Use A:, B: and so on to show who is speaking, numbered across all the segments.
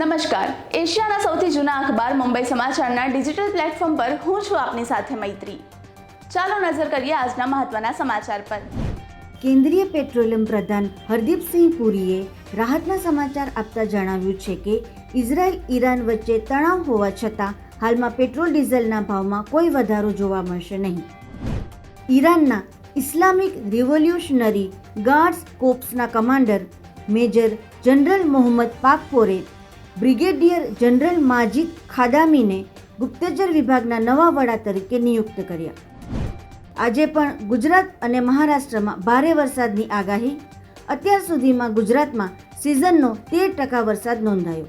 A: નમસ્કાર. એશિયાના સૌથી જૂના અખબાર મુંબઈ સમાચારના ડિજિટલ પ્લેટફોર્મ પર હું છું આપની સાથે મૈત્રી. ચાલો નજર કરીએ આજના મહત્વના સમાચાર પર.
B: કેન્દ્રીય પેટ્રોલિયમ પ્રધાન હરદીપસિંહ પુરીએ રાહતના સમાચાર આપતા જણાવ્યું છે કે, ઇઝરાયલ ઈરાન વચ્ચે તણાવ હોવા છતાં હાલમાં પેટ્રોલ ડીઝલના ભાવમાં કોઈ વધારો જોવા મળશે નહીં. ઈરાનના Islamic revolutionary guards કોપ્સના commander major general Mohammad Pakpour brigadier general Majid ખાદામીને ગુપ્તચર વિભાગના નવા વડા તરીકે નિયુક્ત કર્યા. આજે પણ ગુજરાત અને મહારાષ્ટ્રમાં ભારે વરસાદની આગાહી. અત્યાર સુધીમાં ગુજરાતમાં સિઝનનો તેર ટકા વરસાદ નોંધાયો.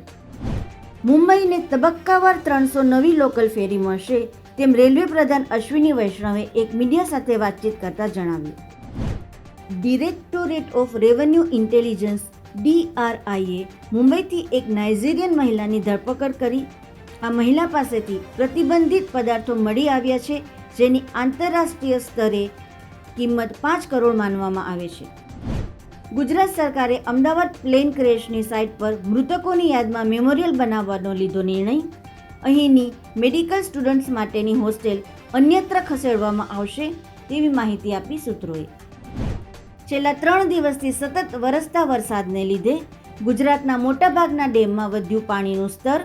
B: મુંબઈને તબક્કાવાર ત્રણસો નવી લોકલ ફેરી મળશે તેમ રેલવે પ્રધાન અશ્વિની વૈષ્ણવે એક મીડિયા સાથે વાતચીત કરતા જણાવ્યું. ડિરેક્ટોરેટ ઓફ રેવન્યુ ઇન્ટેલિજન્સ ડીઆરઆઈએ મુંબઈથી એક નાઇજીરિયન મહિલાની ધરપકડ કરી. આ મહિલા પાસેથી પ્રતિબંધિત પદાર્થો મળી આવ્યા છે, જેની આંતરરાષ્ટ્રીય સ્તરે કિંમત પાંચ કરોડ માનવામાં આવે છે. ગુજરાત સરકારે અમદાવાદ પ્લેન ક્રેશની સાઇટ પર મૃતકોની યાદમાં મેમોરિયલ બનાવવાનો લીધો નિર્ણય. અહીંની મેડિકલ સ્ટુડન્ટ્સ માટેની હોસ્ટેલ અન્યત્ર ખસેડવામાં આવશે તેવી માહિતી આપી સૂત્રોએ. છેલ્લા ત્રણ દિવસથી સતત વરસતા વરસાદને લીધે ગુજરાતના મોટાભાગના ડેમમાં વધ્યું પાણીનું સ્તર.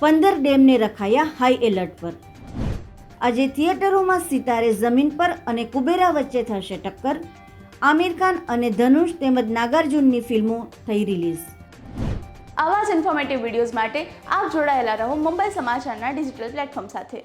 B: પંદર ડેમને રખાયા હાઈ એલર્ટ પર. આજે થિયેટરોમાં સિતારે જમીન પર અને કુબેરા વચ્ચે થશે ટક્કર. આમિર ખાન અને ધનુષ તેમજ નાગાર્જુનની ફિલ્મો થઈ રિલીઝ.
A: આવા જ ઇન્ફોર્મેટિવ વિડીયોઝ માટે આપ જોડાયેલા રહો મુંબઈ સમાચારના ડિજિટલ પ્લેટફોર્મ સાથે.